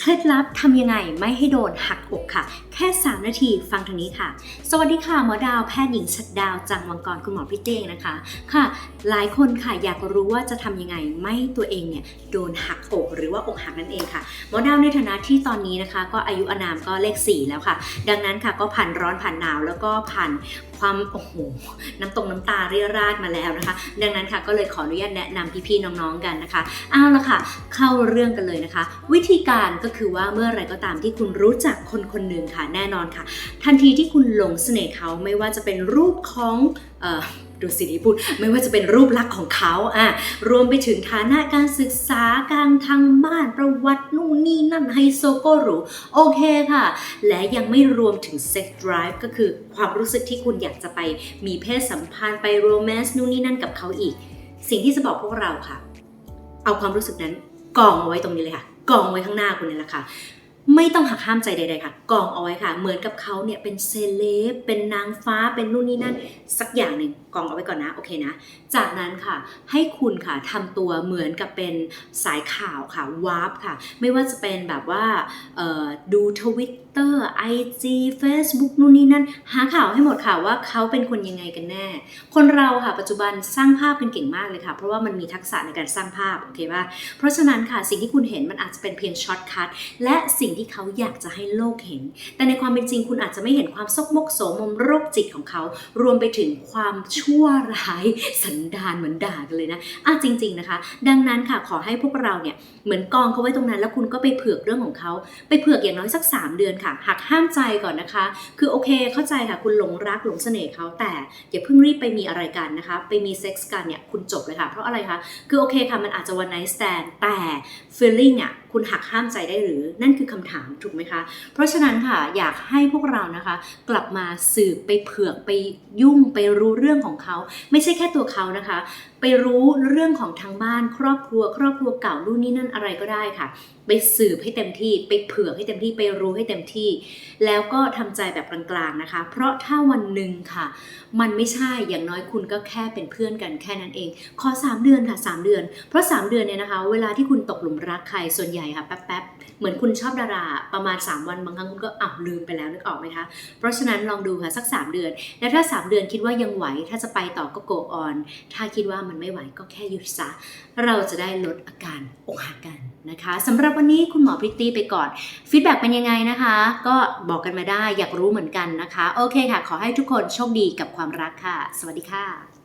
เคล็ดลับทำยังไงไม่ให้โดนหักอกค่ะ ค่ 3 นาที ฟังทางนี้ค่ะ สวัสดีค่ะหมอดาวแพทย์หญิงชัดดาวจังวังกรคุณหมอพี่เต้งนะคะ ค่ะ หลายคนค่ะอยากรู้ว่าจะทำยังไงไม่ตัวเองเนี่ยโดนหักอกหรือว่าอกหักนั่นเองค่ะหมอดาวในฐานะที่ตอนนี้นะคะ ก็อายุอานามก็เลข 4 แล้วค่ะ ดังนั้นค่ะก็ผ่านร้อนผ่านหนาวแล้วก็ผ่านความโอ้โหน้ำตรงน้ำตาเรียราดมาแล้วนะคะ ดังนั้นค่ะก็เลยขออนุญาตแนะนำพี่ๆน้องๆกันนะคะเอาละค่ะ เข้าเรื่องกันเลยนะคะ วิธีการก็คือว่าเมื่อไรก็ตามที่คุณรู้จักคนคนหนึ่งค่ะแน่นอนค่ะ ทันทีที่คุณหลงเสน่ห์เขาไม่ว่าจะเป็นรูปของดูสิที่พูดไม่ว่าจะเป็นรูปลักษณ์ของเขาอะรวมไปถึงฐานะการศึกษาการทางบ้านประวัตินู่นนี่นั่นไฮโซโก็หรูโอเคค่ะ และยังไม่รวมถึง sex drive ก็คือความรู้สึกที่คุณอยากจะไปมีเพศสัมพันธ์ไปโรแมนต์นู่นนี่นั่นกับเขาอีก สิ่งที่จะบอกพวกเราค่ะ เอาความรู้สึกนั้นกองเอาไว้ตรงนี้เลยค่ะกองไว้ข้างหน้าคุณนี่แหละค่ะ ไม่ต้องหักห้ามใจใดๆค่ะกองเอาไว้ค่ะ เหมือนกับเขาเนี่ยเป็นเซเลบเป็นนางฟ้าเป็นนู่นนี่นั่น สักอย่างหนึ่งกองเอาไว้ก่อนนะโอเคนะ จากนั้นค่ะ ให้คุณค่ะทำตัวเหมือนกับเป็นสายข่าวค่ะวาร์ปค่ะ ไม่ว่าจะเป็นแบบว่าดูทวิตเตอร์ไอจีเฟซบุ๊กนู่นนี่นั่น หาข่าวให้หมดค่ะว่าเขาเป็นคนยังไงกันแน่ คนเราค่ะปัจจุบันสร้างภาพกันเก่งมากเลยค่ะ เพราะว่ามันมีทักษะในการสร้างภาพโอเคป่ะเพราะฉะนั้นค่ะสิ่งที่คุณเห็นมันอาจจะเป็นเพียงช็อตคัทและสิ่งที่เขาอยากจะให้โลกเห็น แต่ในความเป็นจริงคุณอาจจะไม่เห็นความซกมกโสมมโรคจิตของเขา รวมไปถึงความชั่วร้ายสันดานเหมือนด่ากันเลยนะอะจริง ๆนะคะ ดังนั้นค่ะขอให้พวกเราเนี่ยเหมือนกองเขาไว้ตรงนั้น แล้วคุณก็ไปเผือกเรื่องของเขา ไปเผือกอย่างน้อยสัก 3 เดือนค่ะ หักห้ามใจก่อนนะคะ คือโอเคเข้าใจค่ะ คุณหลงรักหลงเสน่ห์เขาแต่อย่าเพิ่งรีบไปมีอะไรกันนะคะ ไปมีเซ็กส์กันเนี่ยคุณจบเลยค่ะ เพราะอะไรคะ คือโอเคค่ะ มันอาจจะวันไนท์สแตนแต่ feeling อะคุณหักห้ามใจได้หรือนั่นคือคำถามถูกไหมคะ เพราะฉะนั้นค่ะอยากให้พวกเรานะคะ กลับมาสืบไปเผือกไปยุ่งไปรู้เรื่องของเขา ไม่ใช่แค่ตัวเขานะคะ ไปรู้เรื่องของทางบ้านครอบครัว ครอบครัวเก่านู่นนี่นั่นอะไรก็ได้ค่ะ ไปสืบให้เต็มที่ ไปเผื่อให้เต็มที่ไปรู้ให้เต็มที่ แล้วก็ทำใจแบบกลางๆนะคะ เพราะถ้าวันหนึ่งค่ะ มันไม่ใช่อย่างน้อยคุณก็แค่เป็นเพื่อนกันแค่นั้นเอง ขอ 3 เดือนค่ะ 3 เดือน เพราะ 3 เดือนเนี่ยนะคะ เวลาที่คุณตกหลุมรักใครส่วนใหญ่ค่ะแป๊บๆเหมือนคุณชอบดาราประมาณ 3 วันบางครั้งคุณก็อ้าวลืมไปแล้วนึกออกไหมคะเพราะฉะนั้นลองดูค่ะสัก 3 เดือน แล้วถ้า 3 เดือนคิดว่ายังไหวถ้าจะไปต่อก็โกออนถ้าคิดว่ามันไม่ไหวก็แค่หยุดซะ เราจะได้ลดอาการอกหักกันนะคะสำหรับวันนี้คุณหมอพริตตี้ไปก่อนฟีดแบ็กเป็นยังไงนะคะ ก็บอกกันมาได้อยากรู้เหมือนกันนะคะ โอเคค่ะ ขอให้ทุกคนโชคดีกับความรักค่ะ สวัสดีค่ะ